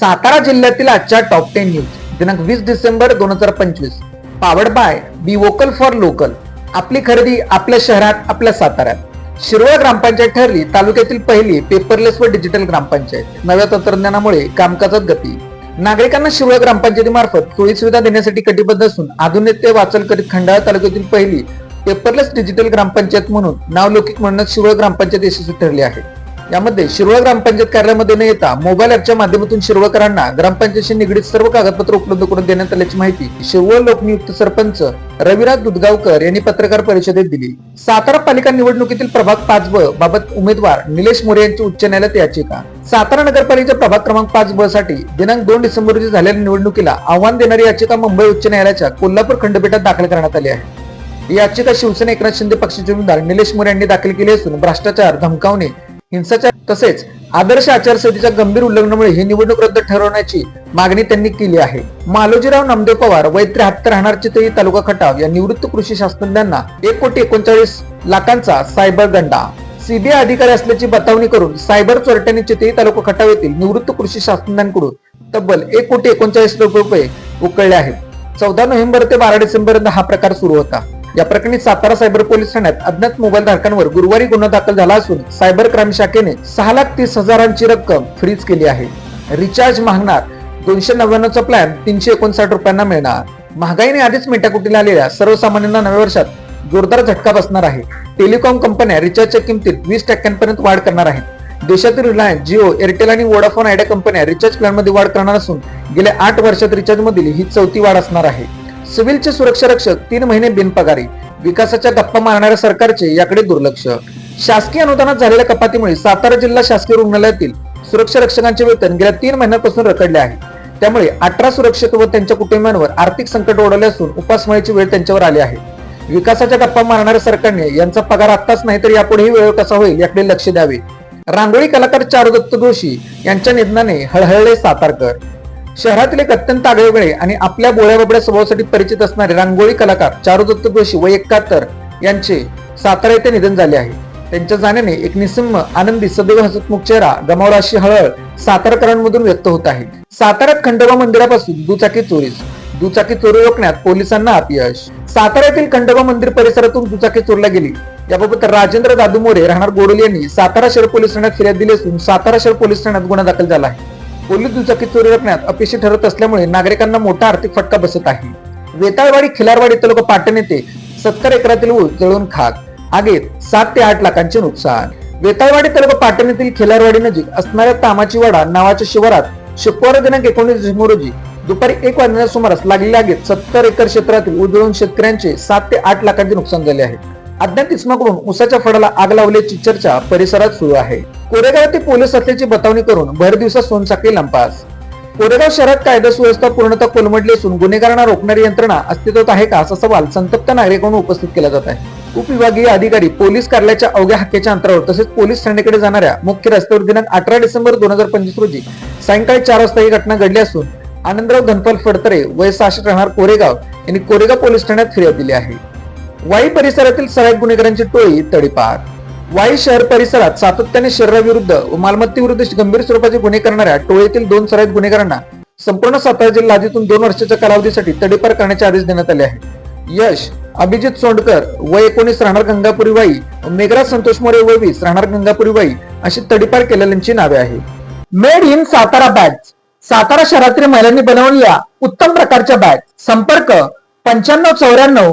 सातारा जिल्ह्यातील आजच्या top ten news दिनांक वीस डिसेंबर दोन हजार पंचवीस. Powered by be vocal for local आपली खरेदी आपल्या शहरात आपल्या साताऱ्यात. शिरोळ ग्रामपंचायत ठरली तालुक्यातील पहिली पेपरलेस व डिजिटल ग्रामपंचायत. नव्या तंत्रज्ञानामुळे कामकाजात गती. नागरिकांना शिरोळ ग्रामपंचायतीमार्फत सोयी सुविधा देण्यासाठी कटिबद्ध असून आधुनिकते वाचल करीत खंडाळा तालुक्यातील पहिली पेपरलेस डिजिटल ग्रामपंचायत म्हणून नावलौकिक म्हणून शिरोळ ग्रामपंचायत यशस्वी ठरली आहे. यामध्ये शिरोळ ग्रामपंचायत कार्यालयामध्ये न येता मोबाईल ऍपच्या माध्यमातून शिरोळकरांना ग्रामपंचायतशी निगडीत सर्व कागदपत्र उपलब्ध करून देण्यात आल्याची माहिती शिरोळ लोकनियुक्त सरपंच रविराज दुधगावकर यांनी पत्रकार परिषदेत दिली. सातारा पालिका निवडणुकीतील प्रभाग पाच ब बाबत उमेदवार निलेश मोरे यांची उच्च न्यायालयात याचिका. सातारा नगरपालिकेच्या प्रभाग क्रमांक पाच ब साठी दिनांक दोन डिसेंबर रोजी झालेल्या निवडणुकीला आव्हान देणारी याचिका मुंबई उच्च न्यायालयाच्या कोल्हापूर खंडपीठात दाखल करण्यात आली आहे. ही याचिका शिवसेना एकनाथ शिंदे पक्षाचे उमेदवार निलेश मोरे यांनी दाखल केली असून भ्रष्टाचार धमकावणे हिंसाचार तसेच आदर्श आचारसंहितेच्या गंभीर उल्लंघनामुळे ही निवडणूक रद्द ठरवण्याची मागणी त्यांनी केली आहे. मालोजीराव नामदेव पवार वय त्र्याहत्तर राहणार चितळी तालुका खटाव या निवृत्त कृषी शास्त्रज्ञांना एक कोटी एकोणचाळीस लाखांचा सायबर दंडा. सीबीआय अधिकारी असल्याची बतावणी करून सायबर चोरट्यांनी चितळी तालुका खटाव येथील निवृत्त कृषी शास्त्रज्ञांकडून तब्बल एक कोटी एकोणचाळीस लाख रुपये उकळले आहेत. चौदा नोव्हेंबर ते बारा डिसेंबर हा प्रकार सुरू होता. या प्रकरणी सातारा सायबर पोलीस ठाण्यात अज्ञात मोबाईल धारकांवर गुरुवारी गुन्हा दाखल झाला असून सायबर क्राईम शाखेने सहा लाख तीस हजारांची रक्कम फ्रीज केली आहे. रिचार्ज मागणार दोनशे नव्याण्णवचा प्लॅन तीनशे एकोणसाठ रुपयांना मिळणार. महागाईने आधीच मेटाकुटीला आलेल्या सर्वसामान्यांना नव्या वर्षात जोरदार झटका बसणार आहे. टेलिकॉम कंपन्या रिचार्जच्या किमतीत वीस टक्क्यांपर्यंत वाढ करणार आहेत देशातील रिलायन्स जिओ एअरटेल आणि वोडाफोन आयडिया कंपन्या रिचार्ज प्लॅनमध्ये वाढ करणार असून गेल्या आठ वर्षात रिचार्ज मधील ही चौथी वाढ असणार आहे. सिव्हिलचे सुरक्षा रक्षक तीन महिने बिनपगारी विकासाच्या गप्पा मारणाऱ्या सरकारचे याकडे दुर्लक्ष. शासकीय अनुदानात झालेल्या कपातीमुळे सातारा जिल्हा शासकीय रुग्णालयातील सुरक्षा रक्षकांचे वेतन गेल्या तीन महिन्यांपासून रखडले आहे. त्यामुळे अठरा सुरक्षक व त्यांच्या कुटुंबियांवर आर्थिक संकट ओढवले असून उपासमारीची वेळ त्यांच्यावर आली आहे. विकासाच्या गप्पा मारणाऱ्या सरकारने यांचा पगार आत्ताच नाही तर यापुढेही वेळ कसा होईल याकडे लक्ष द्यावे. रांगोळी कलाकार चारुदत्त जोशी यांच्या निधनाने हळहळले सातारकर. शहरातील एक अत्यंत आगळेवेगळे आणि आपल्या बोळ्या बाबड्या स्वभावासाठी परिचित असणारे रांगोळी कलाकार चारुदत्त जोशी व एकाहत्तर यांचे सातारा येथे निधन झाले आहे. त्यांच्या जाण्याने एक निसम्म आनंदी सदैव हसतमुख चेहरा गमावर अशी हळहळ सातारकरांमधून व्यक्त होत आहे. साताऱ्यात खंडोबा मंदिरापासून दुचाकी चोरीस दुचाकी चोरी रोखण्यात पोलिसांना अपयश. साताऱ्यातील खंडोबा मंदिर परिसरातून दुचाकी चोरल्या गेली. याबाबत राजेंद्र दादू मोरे राहणार गोडोली यांनी सातारा शहर पोलीस ठाण्यात फिर्याद दिली असून सातारा शहर पोलीस ठाण्यात गुन्हा दाखल झाला आहे. पोलीस दुचाकी चोरी रोखण्यात अपयशी ठरत असल्यामुळे नागरिकांना मोठा आर्थिक फटका बसत आहे. वेताळवाडी खिलारवाडी तालुका पाटण येथे सत्तर एकरातील ऊस जळून खाक. आगीत सात ते आठ लाखांचे नुकसान. वेताळवाडी तालुका पाटण येथील खिलारवाडी नजीक असणाऱ्या तामाची वाडा नावाच्या शिवारात शुक्रवार दिनांक एकोणीस डिसेंबर रोजी दुपारी एक वाजण्याच्या सुमारास लागलेल्या आगीत सत्तर एकर क्षेत्रातील उजळून शेतकऱ्यांचे सात ते आठ लाखांचे नुकसान झाले आहे. अज्ञात इसमाकडून उसाच्या फडाला आग लावल्याची चर्चा परिसरात सुरू आहे. कोरेगाव ते पोलीस असल्याची बतावणी करून भर दिवसात सोनसाखळी लंपास. कोरेगाव शहरात कायदा सुव्यवस्था पूर्णतः कोलमडली असून गुन्हेगारांना रोखणारी यंत्रणा अस्तित्वात आहे का असा सवाल संतप्त नागरिकांना उपस्थित केला जात आहे. उपविभागीय अधिकारी पोलीस कार्यालयाच्या अवघ्या हक्केच्या अंतरावर तसेच पोलीस ठाण्याकडे जाणाऱ्या मुख्य रस्त्यावर दिनांक अठरा डिसेंबर दोन हजार पंचवीस रोजी सायंकाळी चार वाजता ही घटना घडली असून आनंदराव धनपाल फडतरे वय सहाशे राहणार कोरेगाव यांनी कोरेगाव पोलीस ठाण्यात फिर्याद दिली आहे. वाई परिसरातील सराईत गुन्हेगारांची टोळी तडीपार. वाई शहर परिसरात सातत्याने शरीराविरुद्ध व मालमत्तेविरुद्ध गंभीर स्वरूपाचे गुन्हे करणाऱ्या टोळीतील दोन सराईत गुन्हेगारांना संपूर्ण सातारा जिल्हा हद्दीतून दोन वर्षाच्या कालावधीसाठी तडीपार करण्याचे आदेश देण्यात आले आहेत. यश अभिजित सोंडकर वय एकोणीस राहणार गंगापुरी वाई मेघराज संतोष मोरे वय वीस राहणार गंगापुरी वाई अशी तडीपार केलेल्यांची नावे आहे made in Satara bag Satara शहरातील महिलांनी बनवलेल्या उत्तम प्रकारच्या बॅग संपर्क पंच्याण्णव चौऱ्याण्णव